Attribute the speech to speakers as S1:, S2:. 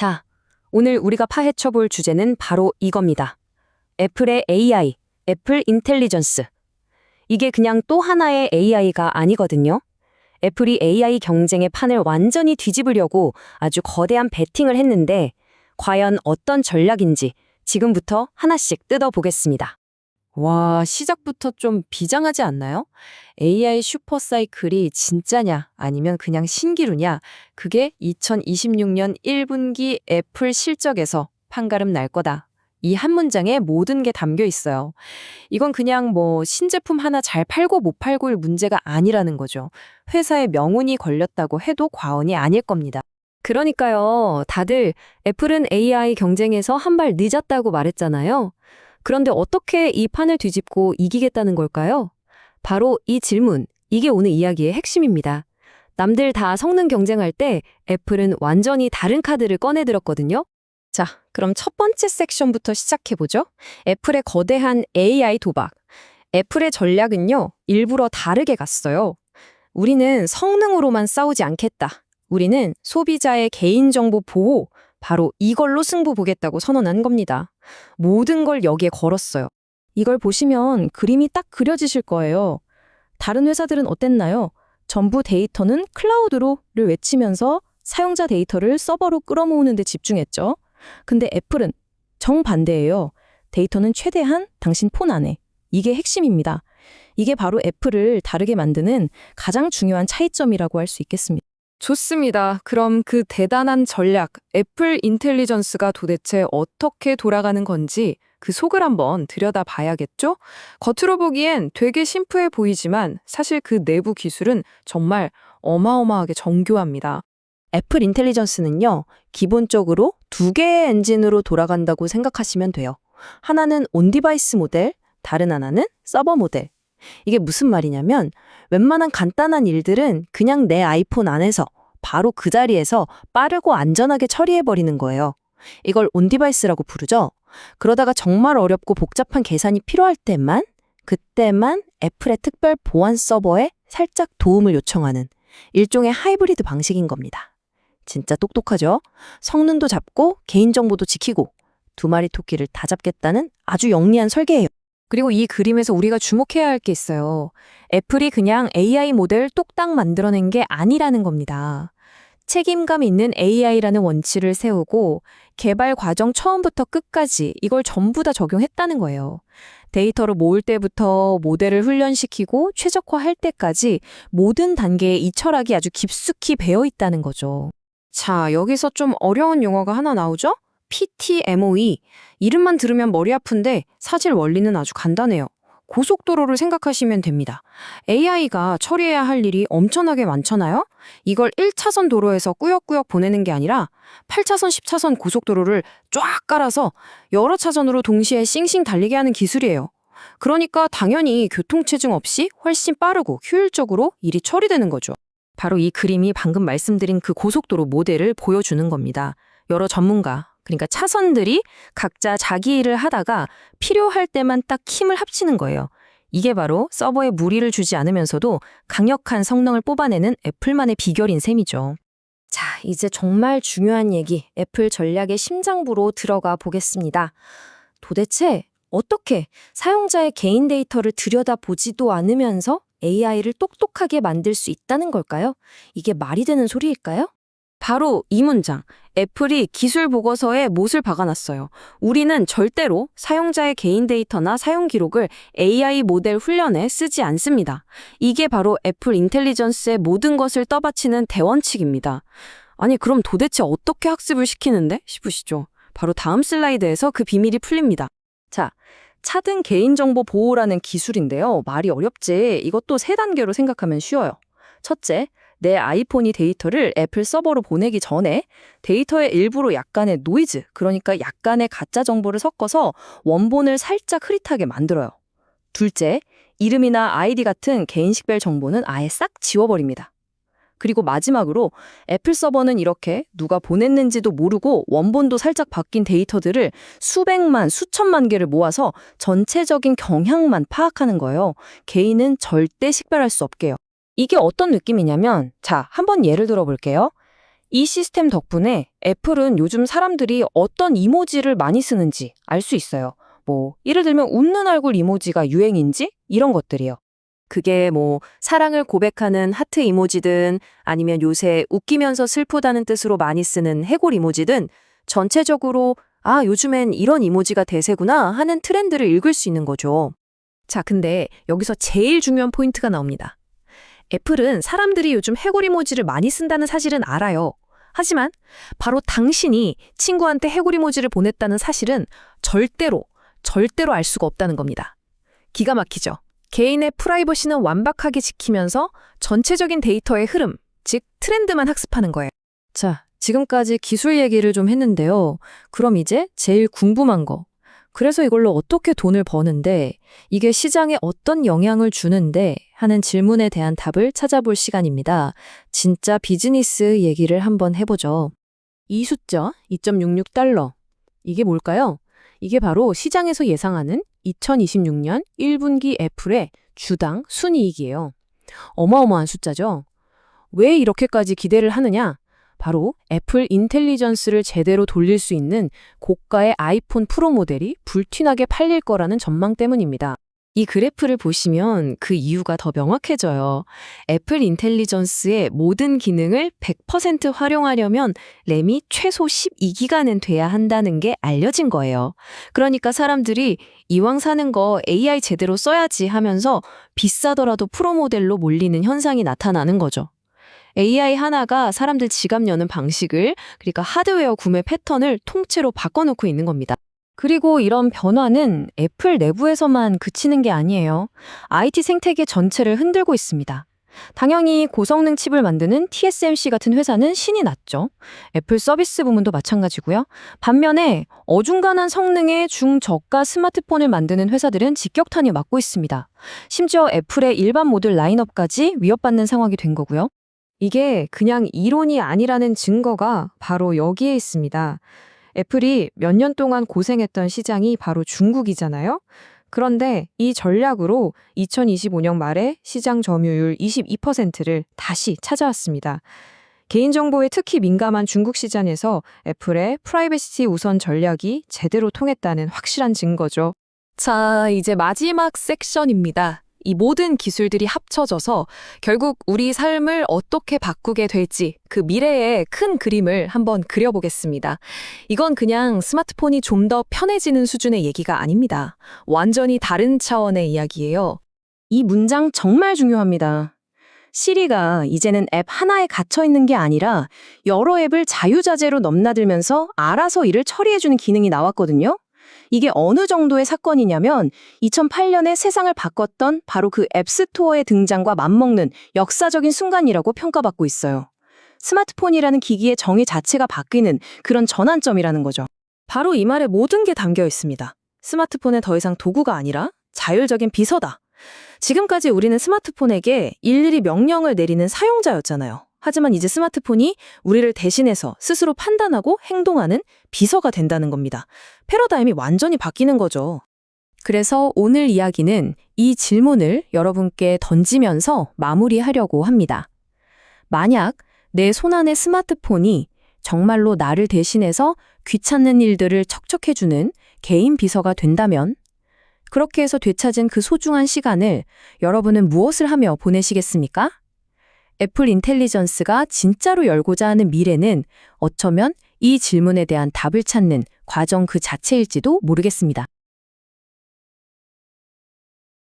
S1: 자, 오늘 우리가 파헤쳐 볼 주제는 바로 이겁니다. 애플의 AI, 애플 인텔리전스. 이게 그냥 또 하나의 AI가 아니거든요. 애플이 AI 경쟁의 판을 완전히 뒤집으려고 아주 거대한 베팅을 했는데, 과연 어떤 전략인지 지금부터 하나씩 뜯어보겠습니다.
S2: 와, 시작부터 좀 비장하지 않나요? AI 슈퍼사이클이 진짜냐, 아니면 그냥 신기루냐, 그게 2026년 1분기 애플 실적에서 판가름 날 거다. 이 한 문장에 모든 게 담겨 있어요. 이건 그냥 뭐 신제품 하나 잘 팔고 못 팔고일 문제가 아니라는 거죠. 회사의 명운이 걸렸다고 해도 과언이 아닐 겁니다.
S1: 그러니까요. 다들 애플은 AI 경쟁에서 한 발 늦었다고 말했잖아요. 그런데 어떻게 이 판을 뒤집고 이기겠다는 걸까요? 바로 이 질문, 이게 오늘 이야기의 핵심입니다. 남들 다 성능 경쟁할 때 애플은 완전히 다른 카드를 꺼내들었거든요. 자, 그럼 첫 번째 섹션부터 시작해보죠. 애플의 거대한 AI 도박. 애플의 전략은요, 일부러 다르게 갔어요. 우리는 성능으로만 싸우지 않겠다. 우리는 소비자의 개인정보 보호, 바로 이걸로 승부 보겠다고 선언한 겁니다. 모든 걸 여기에 걸었어요.
S3: 이걸 보시면 그림이 딱 그려지실 거예요. 다른 회사들은 어땠나요? 전부 데이터는 클라우드로를 외치면서 사용자 데이터를 서버로 끌어모으는 데 집중했죠. 근데 애플은 정반대예요. 데이터는 최대한 당신 폰 안에. 이게 핵심입니다. 이게 바로 애플을 다르게 만드는 가장 중요한 차이점이라고 할 수 있겠습니다.
S2: 좋습니다. 그럼 그 대단한 전략, 애플 인텔리전스가 도대체 어떻게 돌아가는 건지 그 속을 한번 들여다 봐야겠죠? 겉으로 보기엔 되게 심플해 보이지만 사실 그 내부 기술은 정말 어마어마하게 정교합니다.
S1: 애플 인텔리전스는요, 기본적으로 두 개의 엔진으로 돌아간다고 생각하시면 돼요. 하나는 온 디바이스 모델, 다른 하나는 서버 모델. 이게 무슨 말이냐면, 웬만한 간단한 일들은 그냥 내 아이폰 안에서 바로 그 자리에서 빠르고 안전하게 처리해버리는 거예요. 이걸 온디바이스라고 부르죠. 그러다가 정말 어렵고 복잡한 계산이 필요할 때만, 그때만 애플의 특별 보안 서버에 살짝 도움을 요청하는 일종의 하이브리드 방식인 겁니다. 진짜 똑똑하죠? 성능도 잡고 개인정보도 지키고 두 마리 토끼를 다 잡겠다는 아주 영리한 설계예요.
S2: 그리고 이 그림에서 우리가 주목해야 할 게 있어요. 애플이 그냥 AI 모델 똑딱 만들어낸 게 아니라는 겁니다. 책임감 있는 AI라는 원칙을 세우고 개발 과정 처음부터 끝까지 이걸 전부 다 적용했다는 거예요. 데이터를 모을 때부터 모델을 훈련시키고 최적화할 때까지 모든 단계에 이 철학이 아주 깊숙이 배어 있다는 거죠. 자, 여기서 좀 어려운 용어가 하나 나오죠? PTMOE. 이름만 들으면 머리 아픈데 사실 원리는 아주 간단해요. 고속도로를 생각하시면 됩니다. AI가 처리해야 할 일이 엄청나게 많잖아요? 이걸 1차선 도로에서 꾸역꾸역 보내는 게 아니라 8차선, 10차선 고속도로를 쫙 깔아서 여러 차선으로 동시에 싱싱 달리게 하는 기술이에요. 그러니까 당연히 교통체증 없이 훨씬 빠르고 효율적으로 일이 처리되는 거죠. 바로 이 그림이 방금 말씀드린 그 고속도로 모델을 보여주는 겁니다. 여러 전문가, 그러니까 차선들이 각자 자기 일을 하다가 필요할 때만 딱 힘을 합치는 거예요. 이게 바로 서버에 무리를 주지 않으면서도 강력한 성능을 뽑아내는 애플만의 비결인 셈이죠.
S1: 자, 이제 정말 중요한 얘기, 애플 전략의 심장부로 들어가 보겠습니다. 도대체 어떻게 사용자의 개인 데이터를 들여다보지도 않으면서 AI를 똑똑하게 만들 수 있다는 걸까요? 이게 말이 되는 소리일까요?
S2: 바로 이 문장. 애플이 기술 보고서에 못을 박아놨어요. 우리는 절대로 사용자의 개인 데이터나 사용 기록을 AI 모델 훈련에 쓰지 않습니다. 이게 바로 애플 인텔리전스의 모든 것을 떠받치는 대원칙입니다. 아니, 그럼 도대체 어떻게 학습을 시키는데? 싶으시죠? 바로 다음 슬라이드에서 그 비밀이 풀립니다.
S1: 자, 차등 개인정보 보호라는 기술인데요. 말이 어렵지. 이것도 세 단계로 생각하면 쉬워요. 첫째, 내 아이폰이 데이터를 애플 서버로 보내기 전에 데이터의 일부로 약간의 노이즈, 그러니까 약간의 가짜 정보를 섞어서 원본을 살짝 흐릿하게 만들어요. 둘째, 이름이나 아이디 같은 개인식별 정보는 아예 싹 지워버립니다. 그리고 마지막으로 애플 서버는 이렇게 누가 보냈는지도 모르고 원본도 살짝 바뀐 데이터들을 수백만, 수천만 개를 모아서 전체적인 경향만 파악하는 거예요. 개인은 절대 식별할 수 없게요. 이게 어떤 느낌이냐면, 자, 한번 예를 들어 볼게요.
S3: 이 시스템 덕분에 애플은 요즘 사람들이 어떤 이모지를 많이 쓰는지 알 수 있어요. 뭐, 예를 들면 웃는 얼굴 이모지가 유행인지 이런 것들이요.
S2: 그게 뭐 사랑을 고백하는 하트 이모지든 아니면 요새 웃기면서 슬프다는 뜻으로 많이 쓰는 해골 이모지든 전체적으로 아, 요즘엔 이런 이모지가 대세구나 하는 트렌드를 읽을 수 있는 거죠.
S3: 자, 근데 여기서 제일 중요한 포인트가 나옵니다. 애플은 사람들이 요즘 해골 이모지를 많이 쓴다는 사실은 알아요. 하지만 바로 당신이 친구한테 해골 이모지를 보냈다는 사실은 절대로, 절대로 알 수가 없다는 겁니다. 기가 막히죠. 개인의 프라이버시는 완벽하게 지키면서 전체적인 데이터의 흐름, 즉 트렌드만 학습하는 거예요.
S2: 자, 지금까지 기술 얘기를 좀 했는데요. 그럼 이제 제일 궁금한 거. 그래서 이걸로 어떻게 돈을 버는데 이게 시장에 어떤 영향을 주는데 하는 질문에 대한 답을 찾아볼 시간입니다. 진짜 비즈니스 얘기를 한번 해보죠.
S3: 이 숫자 2.66달러. 이게 뭘까요? 이게 바로 시장에서 예상하는 2026년 1분기 애플의 주당 순이익이에요. 어마어마한 숫자죠. 왜 이렇게까지 기대를 하느냐? 바로 애플 인텔리전스를 제대로 돌릴 수 있는 고가의 아이폰 프로 모델이 불티나게 팔릴 거라는 전망 때문입니다.
S2: 이 그래프를 보시면 그 이유가 더 명확해져요. 애플 인텔리전스의 모든 기능을 100% 활용하려면 램이 최소 12기가는 돼야 한다는 게 알려진 거예요. 그러니까 사람들이 이왕 사는 거 AI 제대로 써야지 하면서 비싸더라도 프로 모델로 몰리는 현상이 나타나는 거죠. AI 하나가 사람들 지갑 여는 방식을, 그러니까 하드웨어 구매 패턴을 통째로 바꿔놓고 있는 겁니다.
S3: 그리고 이런 변화는 애플 내부에서만 그치는 게 아니에요. IT 생태계 전체를 흔들고 있습니다. 당연히 고성능 칩을 만드는 TSMC 같은 회사는 신이 났죠. 애플 서비스 부문도 마찬가지고요. 반면에 어중간한 성능의 중저가 스마트폰을 만드는 회사들은 직격탄이 맞고 있습니다. 심지어 애플의 일반 모델 라인업까지 위협받는 상황이 된 거고요.
S2: 이게 그냥 이론이 아니라는 증거가 바로 여기에 있습니다. 애플이 몇 년 동안 고생했던 시장이 바로 중국이잖아요. 그런데 이 전략으로 2025년 말에 시장 점유율 22%를 다시 찾아왔습니다. 개인정보에 특히 민감한 중국 시장에서 애플의 프라이버시 우선 전략이 제대로 통했다는 확실한 증거죠.
S3: 자, 이제 마지막 섹션입니다. 이 모든 기술들이 합쳐져서 결국 우리 삶을 어떻게 바꾸게 될지 그 미래의 큰 그림을 한번 그려보겠습니다. 이건 그냥 스마트폰이 좀 더 편해지는 수준의 얘기가 아닙니다. 완전히 다른 차원의 이야기예요. 이 문장 정말 중요합니다. 시리가 이제는 앱 하나에 갇혀 있는 게 아니라 여러 앱을 자유자재로 넘나들면서 알아서 일을 처리해주는 기능이 나왔거든요. 이게 어느 정도의 사건이냐면 2008년에 세상을 바꿨던 바로 그 앱스토어의 등장과 맞먹는 역사적인 순간이라고 평가받고 있어요. 스마트폰이라는 기기의 정의 자체가 바뀌는 그런 전환점이라는 거죠. 바로 이 말에 모든 게 담겨 있습니다. 스마트폰은 더 이상 도구가 아니라 자율적인 비서다. 지금까지 우리는 스마트폰에게 일일이 명령을 내리는 사용자였잖아요. 하지만 이제 스마트폰이 우리를 대신해서 스스로 판단하고 행동하는 비서가 된다는 겁니다. 패러다임이 완전히 바뀌는 거죠. 그래서 오늘 이야기는 이 질문을 여러분께 던지면서 마무리하려고 합니다. 만약 내 손안의 스마트폰이 정말로 나를 대신해서 귀찮는 일들을 척척해주는 개인 비서가 된다면 그렇게 해서 되찾은 그 소중한 시간을 여러분은 무엇을 하며 보내시겠습니까? 애플 인텔리전스가 진짜로 열고자 하는 미래는 어쩌면 이 질문에 대한 답을 찾는 과정 그 자체일지도 모르겠습니다.